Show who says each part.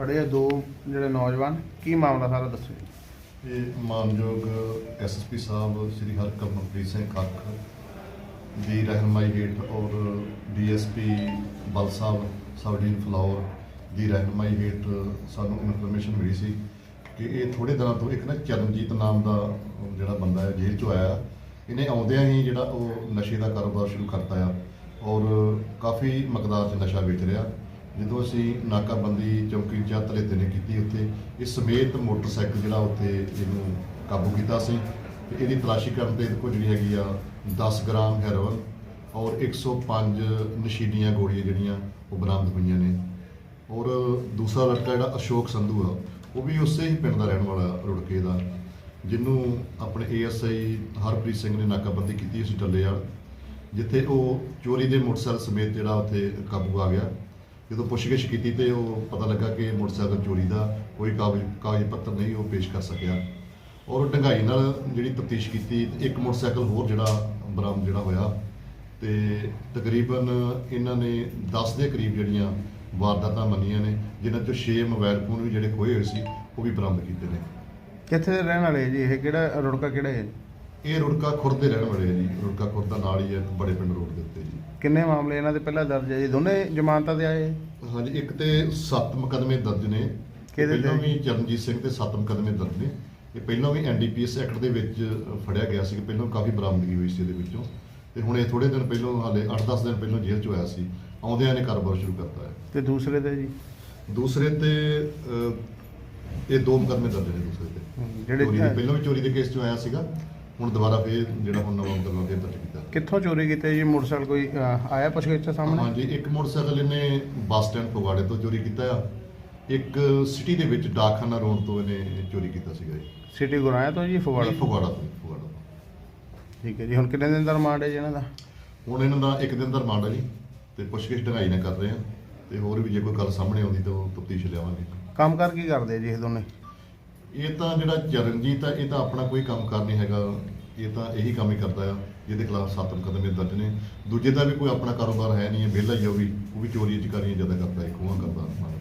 Speaker 1: ਫੜੇ ਦੋ ਜਿਹੜੇ ਨੌਜਵਾਨ, ਕੀ ਮਾਮਲਾ ਸਾਰਾ ਦੱਸੋ ਜੀ।
Speaker 2: ਇਹ ਮਾਨਯੋਗ ਐਸਐਸਪੀ ਸਾਹਿਬ ਸ੍ਰੀ ਹਰਕਰਮਨਪ੍ਰੀਤ ਸਿੰਘ ਖੱਖ ਦੀ ਰਹਿਨਮਾਈ ਹੇਠ ਔਰ ਡੀਐਸਪੀ ਬਲ ਸਾਹਿਬ ਸਬ ਡਿਵੀਜ਼ਨ ਫਲੋਰ ਦੀ ਰਹਿਨਮਾਈ ਹੇਠ ਸਾਨੂੰ ਇਨਫੋਰਮੇਸ਼ਨ ਮਿਲੀ ਸੀ ਕਿ ਇਹ ਥੋੜੇ ਦਿਨਾਂ ਤੋਂ ਇੱਕ ਨਾ ਚਰਨਜੀਤ ਨਾਮ ਦਾ ਜਿਹੜਾ ਬੰਦਾ ਹੈ, ਜੇਲ੍ਹ ਚੋਂ ਆਇਆ ਇਹਨੇ ਆਉਂਦਿਆਂ ਹੀ ਜਿਹੜਾ ਉਹ ਨਸ਼ੇ ਦਾ ਕਾਰੋਬਾਰ ਸ਼ੁਰੂ ਕਰਤਾ ਆ ਔਰ ਕਾਫੀ ਮਕਦਾਰ 'ਚ ਨਸ਼ਾ ਵੇਚ ਰਿਹਾ ਜਦੋਂ ਅਸੀਂ ਨਾਕਾਬੰਦੀ ਚੌਕੀ ਇੰਚਾਰਜ ਤਲੇਤੇ ਨੇ ਕੀਤੀ ਉੱਥੇ ਇਸ ਸਮੇਤ ਮੋਟਰਸਾਈਕਲ ਜਿਹੜਾ ਉੱਥੇ ਇਹਨੂੰ ਕਾਬੂ ਕੀਤਾ ਸੀ। ਤੇ ਇਹਦੀ ਤਲਾਸ਼ੀ ਕਰਨ ਤੇ ਕੋਈ ਜਿਹੜੀ ਹੈਗੀ ਆ 10 ਗ੍ਰਾਮ ਹੈਰੋਇਨ ਔਰ 105 ਨਸ਼ੀਲੀਆਂ ਗੋਲੀਆਂ ਜਿਹੜੀਆਂ ਉਹ ਬਰਾਮਦ ਹੋਈਆਂ ਨੇ। ਔਰ ਦੂਸਰਾ ਲੜਕਾ ਜਿਹੜਾ ਅਸ਼ੋਕ ਸੰਧੂ ਆ, ਉਹ ਵੀ ਉਸੇ ਹੀ ਪਿੰਡ ਦਾ ਰਹਿਣ ਵਾਲਾ ਰੁੜਕੇ ਦਾ, ਜਿਹਨੂੰ ਆਪਣੇ ਏਐਸਆਈ ਹਰਪ੍ਰੀਤ ਸਿੰਘ ਨੇ ਨਾਕਾਬੰਦੀ ਕੀਤੀ ਸੀ ਟੱਲੇ ਵਾਲ, ਜਿੱਥੇ ਉਹ ਚੋਰੀ ਦੇ ਮੋਟਰਸਾਈਕਲ ਸਮੇਤ ਜਿਹੜਾ ਉੱਥੇ ਕਾਬੂ ਆ ਗਿਆ। ਜਦੋਂ ਪੁੱਛਗਿੱਛ ਕੀਤੀ ਤੇ ਉਹ ਪਤਾ ਲੱਗਾ ਕਿ ਮੋਟਰਸਾਈਕਲ ਚੋਰੀ ਦਾ ਕੋਈ ਕਾਗਜ਼ ਕਾਗਜ਼ ਪੱਤਰ ਨਹੀਂ ਉਹ ਪੇਸ਼ ਕਰ ਸਕਿਆ। ਔਰ ਢੰਗਾਈ ਨਾਲ ਜਿਹੜੀ ਤਫਤੀਸ਼ ਕੀਤੀ ਇੱਕ ਮੋਟਰਸਾਈਕਲ ਹੋਰ ਜਿਹੜਾ ਬਰਾਮਦ ਜਿਹੜਾ ਹੋਇਆ ਤੇ ਤਕਰੀਬਨ ਇਹਨਾਂ ਨੇ 10 ਦੇ ਕਰੀਬ ਜਿਹੜੀਆਂ ਵਾਰਦਾਤਾਂ ਮੰਨੀਆਂ ਨੇ ਜਿਨ੍ਹਾਂ ਚੋਂ 6 ਮੋਬਾਈਲ ਫੋਨ ਵੀ ਜਿਹੜੇ ਖੋਏ ਹੋਏ ਸੀ ਉਹ ਵੀ ਬਰਾਮਦ ਕੀਤੇ ਨੇ।
Speaker 1: ਕਿੱਥੇ ਦੇ ਰਹਿਣ ਵਾਲੇ ਜੀ? ਇਹ ਕਿਹੜਾ ਰੁੜਕਾ ਕਿਹੜਾ ਹੈ?
Speaker 2: ਇਹ ਰੁੜਕਾ ਖੁਰਦ ਦੇ ਰਹਿਣ ਵਾਲੇ ਆ ਜੀ। ਰੁੜਕਾ ਖੁਰਦ ਦਾ ਨਾਲ ਹੀ ਹੈ ਬੜੇ ਪਿੰਡ ਰੋਡ ਦੇ ਉੱਤੇ ਜੀ।
Speaker 1: ਕਿੰਨੇ ਮਾਮਲੇ ਇਹਨਾਂ ਦੇ ਪਹਿਲਾਂ ਦਰਜ ਹੈ ਜੀ? ਦੋਨੇ ਜ਼ਮਾਨਤਾਂ ਤੇ ਆਏ?
Speaker 2: ਹਾਂਜੀ ਇੱਕ ਤੇ 7 ਮੁਕਦਮੇ ਦਰਜ ਨੇ।
Speaker 1: ਕਿਹਦੇ ਤੇ?
Speaker 2: ਪਹਿਲਾਂ ਵੀ ਚਰਨਜੀਤ ਸਿੰਘ ਤੇ 7 ਮੁਕਦਮੇ ਦਰਜ ਨੇ। ਇਹ ਪਹਿਲਾਂ ਵੀ ਐਨਡੀਪੀਐਸ ਐਕਟ ਦੇ ਵਿੱਚ ਫੜਿਆ ਗਿਆ ਸੀ ਕਿ ਪਹਿਲਾਂ ਕਾਫੀ ਬਰਾਮਦਗੀ ਹੋਈ ਸੀ ਇਹਦੇ ਵਿੱਚੋਂ। ਤੇ ਹੁਣ ਇਹ ਥੋੜੇ ਦਿਨ ਪਹਿਲਾਂ ਹਾਲੇ 8-10 ਦਿਨ ਪਹਿਲਾਂ ਜੇਲ੍ਹ 'ਚ ਹੋਇਆ ਸੀ। ਆਉਂਦਿਆਂ ਨੇ ਕਾਰੋਬਾਰ ਸ਼ੁਰੂ ਕਰਤਾ ਹੈ।
Speaker 1: ਤੇ ਦੂਸਰੇ ਤੇ ਜੀ?
Speaker 2: ਦੂਸਰੇ ਤੇ ਅਹ, ਇਹ ਦੋ ਮੁਕਦਮੇ ਦਰਜ ਨੇ ਦੂਸਰੇ ਤੇ।
Speaker 1: ਹਮ,
Speaker 2: ਚੋਰੀ ਦੇ
Speaker 1: ਜਿਹੜੇ
Speaker 2: ਪਹਿਲਾਂ ਵੀ ਚੋਰੀ ਦੇ ਕੇਸ 'ਚ ਆਇਆ ਸੀਗਾ। ਹੁਣ ਦੁਬਾਰਾ ਫੇਰ ਜਿਹੜਾ ਹੁਣ ਨਵਾਂ ਮੁਕਦਮਾ ਫੇਰ ਦਰਜ ਕੀਤਾ।
Speaker 1: ਕਿੱਥੋਂ ਚੋਰੀ ਕੀਤੇ ਜੀ? ਮੋਟਰਸਾਈਕਲ ਕੋਈ ਅਹ, ਆਇਆ ਪੁੱਛਗਿੱਛ ਸਾਹਮਣੇ?
Speaker 2: ਹਾਂਜੀ ਇੱਕ ਮੋਟਰਸਾਈਕਲ ਇਹਨੇ ਬੱਸ ਸਟੈਂਡ ਫਗਵਾੜੇ ਤੋਂ ਚੋਰੀ ਕੀਤਾ ਆ। ਇੱਕ ਸਿਟੀ ਦੇ ਵਿੱਚ ਡਾਕਖਾਨਾ ਰੋਡ ਤੋਂ ਇਹਨੇ ਚੋਰੀ ਕੀਤਾ ਸੀਗਾ ਜੀ।
Speaker 1: ਸਿਟੀ ਗੁਰਾਇਆ ਤੋਂ ਜੀ ਫਗਵਾੜਾ
Speaker 2: ਫਗਵਾੜਾ ਤੋਂ ਫਗਵਾੜਾ ਤੋਂ।
Speaker 1: ਠੀਕ ਹੈ ਜੀ ਹੁਣ ਕਿੰਨੇ ਦਿਨ ਦਾ ਰਿਮਾਂਡ ਹੈ ਜੀ ਇਹਨਾਂ ਦਾ?
Speaker 2: ਹੁਣ ਇਹਨਾਂ ਦਾ ਇੱਕ ਦਿਨ ਦਾ ਰਿਮਾਂਡ ਹੈ ਜੀ ਤੇ ਪੁੱਛਗਿੱਛ ਢੰਗਾਈ ਨਾਲ ਕਰ ਰਹੇ ਆ ਤੇ ਹੋਰ ਵੀ ਜੇ ਕੋਈ ਗੱਲ ਸਾਹਮਣੇ ਆਉਂਦੀ ਤਾਂ ਤਫਤੀਸ਼ ਲਿਆਵਾਂਗੇ।
Speaker 1: ਕੰਮ ਕਰ ਕੀ ਕਰਦੇ ਜੀ ਇਹ ਦੋਨੇ?
Speaker 2: ਇਹ ਤਾਂ ਜਿਹੜਾ ਚਰਨਜੀਤ ਆ, ਇਹ ਤਾਂ ਆਪਣਾ ਕੋਈ ਕੰਮ ਕਰ ਨਹੀਂ ਹੈਗਾ। ਇਹ ਤਾਂ ਇਹੀ ਕੰਮ ਹੀ ਕਰਦਾ ਆ। ਜਿਹਦੇ ਖਿਲਾਫ ਸੱਤ ਮੁਕੱਦਮੇ ਦਰਜ ਨੇ। ਦੂਜੇ ਦਾ ਵੀ ਕੋਈ ਆਪਣਾ ਕਾਰੋਬਾਰ ਹੈ ਨਹੀਂ ਹੈ ਵਿਹਲਾ ਹੀ ਆ, ਉਹ ਵੀ ਉਹ ਵੀ ਚੋਰੀਆਂ ਚਕਾਰੀਆਂ ਜ਼ਿਆਦਾ ਕਰਦਾ ਹੈ, ਖੋਹਾਂ ਕਰਦਾ ਨਾਲ